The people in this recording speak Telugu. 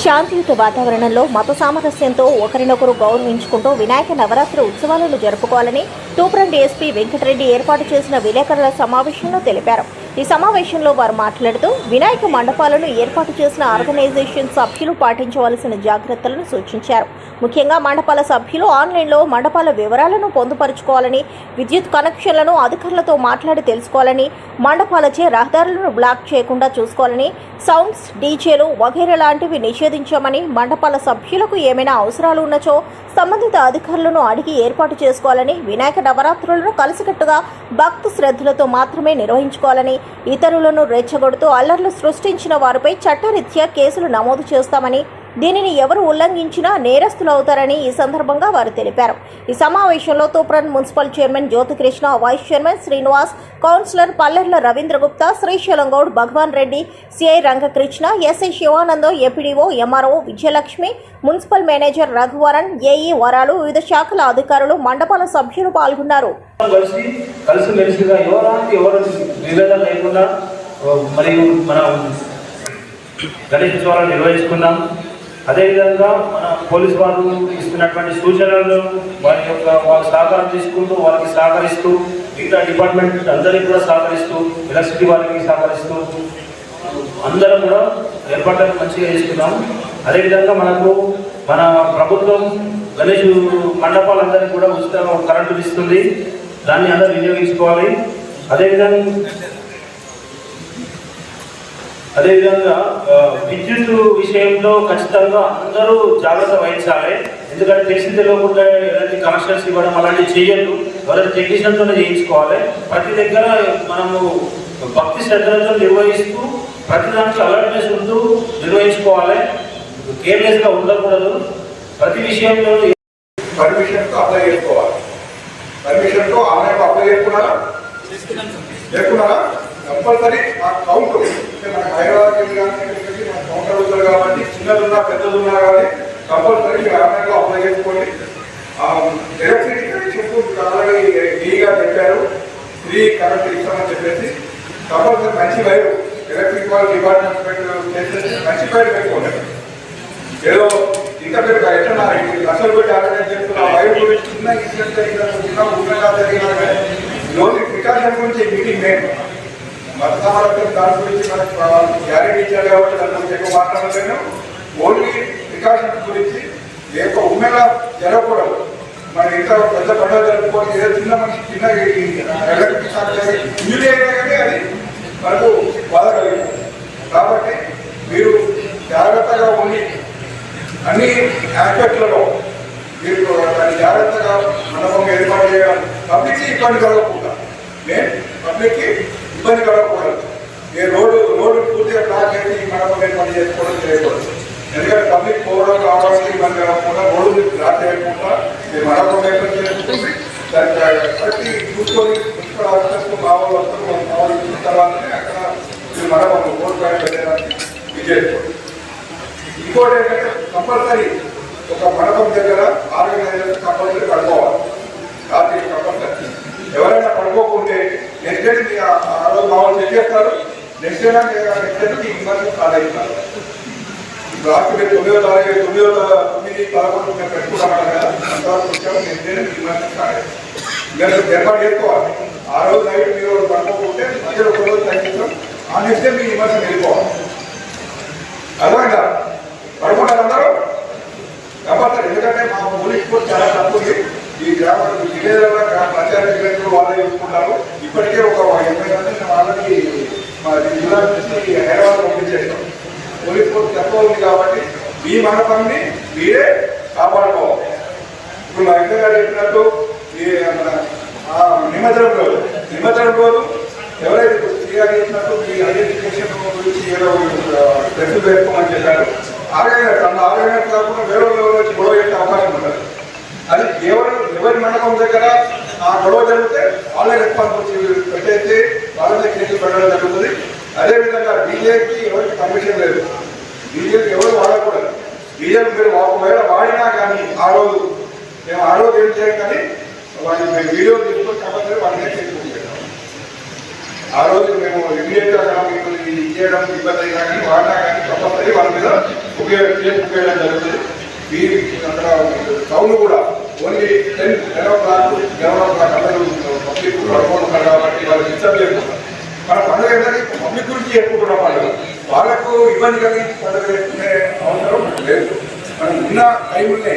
శాంతియుత వాతావరణంలో మత సామరస్యంతో ఒకరినొకరు గౌరవించుకుంటూ వినాయక నవరాత్రి ఉత్సవాలను జరుపుకోవాలని తూప్రం డీఎస్పీ వెంకటరెడ్డి ఏర్పాటు చేసిన విలేకరుల సమావేశంలో తెలిపారు. ఈ సమావేశంలో వారు మాట్లాడుతూ వినాయక మండపాలను ఏర్పాటు చేసిన ఆర్గనైజేషన్ సభ్యులు పాటించవలసిన జాగ్రత్తలను సూచించారు. ముఖ్యంగా మండపాల సభ్యులు ఆన్లైన్లో మండపాల వివరాలను పొందుపరుచుకోవాలని విద్యుత్ కనెక్షన్లను అధికారులతో మాట్లాడి తెలుసుకోవాలని మండపాలచే రహదారులను బ్లాక్ చేయకుండా చూసుకోవాలని సౌండ్స్ డీజేలు వగైరా లాంటివి నిషేధించామని మండపాల సభ్యులకు ఏమైనా అవసరాలు ఉన్నచో సంబంధిత అధికారులను అడిగి ఏర్పాటు చేసుకోవాలని వినాయక నవరాత్రులను కలిసికట్టుగా భక్తి శ్రద్ధలతో మాత్రమే నిర్వహించుకోవాలని ఇతరులను రెచ్చగొడుతూ అల్లర్లు సృష్టించిన వారిపై చట్టరీత్యా కేసులు నమోదు చేస్తామని దీనిని ఎవరు ఉల్లంఘించినా నేరస్తులవుతారని ఈ సందర్భంగా వారు తెలిపారు. ఈ సమావేశంలో Toopran municipal chairman Jyothikrishna vice chairman Srinivas councillor Pallerla Ravindra Gupta Srisailam Goud Bhagavan Reddy CI Rangakrishna SI Sivanandam MPDO MRO Vijayalakshmi municipal manager Raghuvaran AE Varalu వివిధ శాఖల అధికారులు మండపాల సభ్యులు పాల్గొన్నారు. కలిసి లేకుండా మరియు మన గణేష్ ఉత్సవాలను నిర్వహించుకుందాం. అదేవిధంగా మన పోలీస్ వాళ్ళు ఇస్తున్నటువంటి సూచనలను వారి యొక్క వాళ్ళ సహకారం తీసుకుంటూ వాళ్ళకి సహకరిస్తూ మిగతా డిపార్ట్మెంట్ అందరికీ కూడా సహకరిస్తూ ఎలక్ట్రిసిటీ వాళ్ళకి సహకరిస్తూ అందరం కూడా ఏర్పాట్లను మంచిగా చేసుకున్నాం అదేవిధంగా మనకు మన ప్రభుత్వం గణేష్ మండపాలందరికీ కూడా ఉచిత కరెంటు ఇస్తుంది. దాన్ని అందరూ వినియోగించుకోవాలి. అదేవిధంగా అదేవిధంగా విద్యుత్ విషయంలో ఖచ్చితంగా అందరూ జాగ్రత్త వహించాలి. ఎందుకంటే తెలిసి తెలియకుండా ఎలాంటి కనెక్షన్స్ ఇవ్వడం అలాంటివి చేయొద్దు ఎవరైనా టెక్నీషియన్తోనే చేయించుకోవాలి. ప్రతి దగ్గర మనము భక్తి శ్రద్ధలతో నిర్వహిస్తూ ప్రతి దానికి అలర్ట్నెస్ ఉంటూ నిర్వహించుకోవాలి. కేర్లెస్గా ఉండకూడదు. ప్రతి విషయంలో పర్మిషన్తో అప్లై చేసుకోవాలి. పర్మిషన్తో ఆన్లైన్లో అప్లై చేసుకున్నారా? లేకుండా కంపల్సరీ ఆ కౌంట్. అంటే మనకి హైదరాబాద్ కానీ మన కౌంటర్ అవుతారు కాబట్టి చిన్నదున్నా పెద్దదున్నా కానీ కంపల్సరీ మీరు ఆన్లైన్లో అప్లై చేసుకోండి. ఎలక్ట్రిసిటీ కనెక్షన్ ఆల్రెడీ ఫ్రీగా చెప్పారు. ఫ్రీ కరెంట్ ఇస్తామని చెప్పేసి. కంపల్సరీ మంచి వైరు ఎలక్ట్రిక్ వాళ్ళ డిపార్ట్మెంట్ చేసేసి మంచి వైర్ పెట్టుకోండి. ఏదో ఇంకా మీరు ఎట్లా లక్షలు పెట్టి ఆలోచన చేస్తున్న వైర్ గురించి చిన్న ఇన్సిడెంట్ చిన్న ఊళ్ళగా జరిగినా కానీ లోన్ ప్రికాషన్ గురించి మీటింగ్ లేదు మత దాని గురించి మనకు గ్యారెంటీ ఇచ్చారు కాబట్టి దాని గురించి ఎక్కువ మాట్లాడలేను. ఓన్లీ ప్రికాషన్స్ గురించి ఏ ఒక్క ఉమ్మేలా జరగకూడదు. మన ఇంట్లో పెద్ద పండుగ జరుపుకొని ఏదో చిన్న మనిషి చిన్న ఎలక్ట్రిక్ షాక్ జరిగి ఇల్లు అయినా కానీ అది మనకు బాధ కలిగింది. కాబట్టి మీరు జాగ్రత్తగా ఉండి అన్ని ఆస్పెక్ట్లలో మీరు దాన్ని జాగ్రత్తగా మండపం ఏర్పాటు చేయడం పబ్లిక్కి ఇబ్బంది కలగకుండా. నేను పబ్లిక్కి ఇబ్బంది కలగకూడదు. ఏ రోడ్డు రోడ్డు పూర్తిగా బ్లాక్ అయితే ఈ మండపం ఏర్పాటు చేసుకోవడం చేయకూడదు. ఎందుకంటే పబ్లిక్ పోవడం కావడానికి ఇబ్బంది కలగకుండా రోడ్డు బ్లాక్ చేయకుండా ఈ మండపం ఏర్పాటు చేసుకుంటుంది దానికి ప్రతి చూసుకొని మున్సిపల్ ఆఫీసర్స్ కావాలి వస్తారు కావాలి చూసిన తర్వాతనే అక్కడ ఈ మండపం రోడ్డు పైన పెట్టడానికి ఇది ఇంకోటి ఏంటంటే కంపల్సరీ ఒక మండపం దగ్గర ఆరోగ్య కంపల్సరీ పడుకోవాలి రాత్రి తప్పనిసరి ఎవరైనా పడుకోకుంటే నెక్స్ట్ డే మీ ఆ రోజు మామూలు చెక్ చేస్తారు. నెక్స్ట్ డే నెక్స్ట్ డే మీ ఇబ్బంది స్టార్ట్ అవుతారు రాత్రి మీరు తొమ్మిదో తారీఖు తొమ్మిదో తా- తొమ్మిది పదకొండు మేము పెట్టుకుంటాం కదా అంతవరకు వచ్చాము నెక్స్ట్ డే ఇబ్బంది స్టార్ట్ అవుతుంది మీరు ఏర్పాటు చేసుకోవాలి. ఆ రోజు నైట్ మీరు పడుకోకుంటే మధ్యలో ఒక రోజు తగ్గించడం ఆ నెక్స్ట్ డే మీ ఇబ్బంది వెళ్ళిపోవాలి. అర్థమైందా పడుకుంటారు అందరూ కంపల్సరీ ఎందుకంటే మా పోలీస్ కూడా చాలా తక్కువ ఈ గ్రామ విలేజ్లలో గ్రామ ప్రచార విలేజ్లో వాళ్ళే చూసుకుంటారు. ఇప్పటికే ఒక ఎనభై మంది మేము ఆల్రెడీ మా జిల్లా నుంచి హైదరాబాద్ పంపించేసాం పోలీస్ ఫోర్స్ తక్కువ ఉంది కాబట్టి మీ మన పనిని మీరే కాపాడుకోవాలి. ఇప్పుడు మా ఇంటి గారు చెప్పినట్టు నిమజ్జనం రోజు నిమజ్జనం రోజు ఎవరైతే ఇప్పుడు శ్రీగారు చెప్పినట్టు మీ ఐడెంటిఫికేషన్ గురించి ఏదో డ్రెస్ పెట్టుకోమని చెప్పారు. ఆర్గనైజర్ తన ఆర్గనైజర్ కాకుండా వేరే వచ్చి గొడవ చేసే అవకాశం ఉంటుంది అది కేవలం ఎవరి మండపం దగ్గర ఆ గొడవ జరిగితే వాళ్ళే రెస్పాన్సిబిలిటీ పెట్టేసి వాళ్ళ కేసులు పెట్టడం జరుగుతుంది. అదేవిధంగా డీజేకి ఎవరికి కమిషన్ లేదు. బీజేపీ ఎవరు వాడకూడదు. బీజేపీ మీరు ఒకవేళ వాడినా కానీ ఆ రోజు మేము ఆ రోజు ఏం చేయం కానీ వాళ్ళకి మేము వీడియో తీసుకొని కంపల్సరీ వాటిని చేసుకుంటాం ఆ రోజు మేము ఇమీడియట్గా మీకు ఇచ్చేయడం ఇబ్బంది అయినా కానీ వాడినా కానీ కంపల్సరీ వాళ్ళ మీద ఉపయోగ ఉపయోగం జరుగుతుంది. ఈ అక్కడ టౌన్ కూడా only ten ten o'clock eleven o'clock అందరూ పబ్లిక్ పడుకుంటున్నారు కాబట్టి వాళ్ళు డిస్టర్బ్ చేయకుండా మన పండుగ ఏంటంటే పబ్లిక్ గురించి చెప్పుకుంటున్నాం వాళ్ళు వాళ్ళకు ఇబ్బంది కలిగించి పండుగ చేసుకునే అవసరం లేదు. మనం ఉన్న టైంలోనే